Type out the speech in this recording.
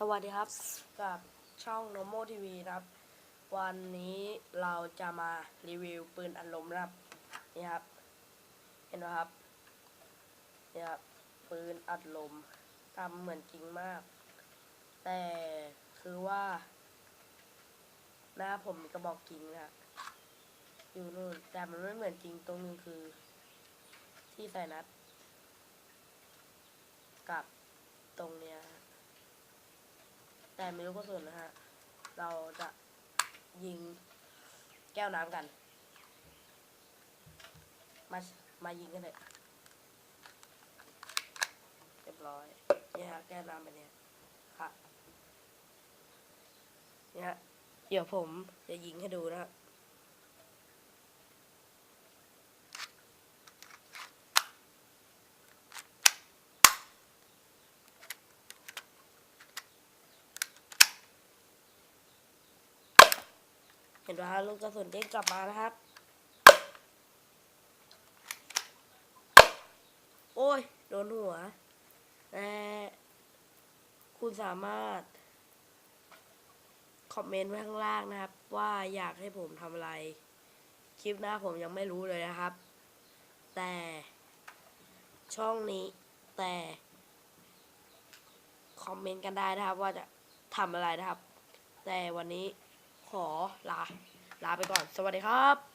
สวัสดีครับกับช่อง Nomo TV นะครับ วันนี้เราจะมารีวิวปืนอัดลมนะครับนี่ครับ เห็นไหมครับนี่ครับปืนอัดลมทำเหมือนจริงมาก แต่คือว่า หน้าผมมีกระบอกจริงนะอยู่นู่นแต่มันไม่เหมือนจริงตรงนึงคือ ที่ใส่นัด กับตรงเนี้ย แต่ไม่รู้กระสุนนะฮะ เราจะยิงแก้วน้ำกัน มา มายิงกันเลยเรียบร้อย เนี่ยฮะแก้วน้ำไปเนี่ยค่ะเนี่ยเดี๋ยวผมจะยิงให้ดูนะครั เห็นไหมฮะลูกกระสุนเด้งกลับมานะครับ โอ้ย โดนหัวแต่คุณสามารถ คอมเมนต์ไว้ข้างล่างนะครับ ว่าอยากให้ผมทำอะไร คลิปหน้าผมยังไม่รู้เลยนะครับ แต่ช่องนี้แต่ คอมเมนต์กันได้นะครับว่าจะทำอะไรนะครับ แต่วันนี้ขอลา ไปก่อน สวัสดีครับ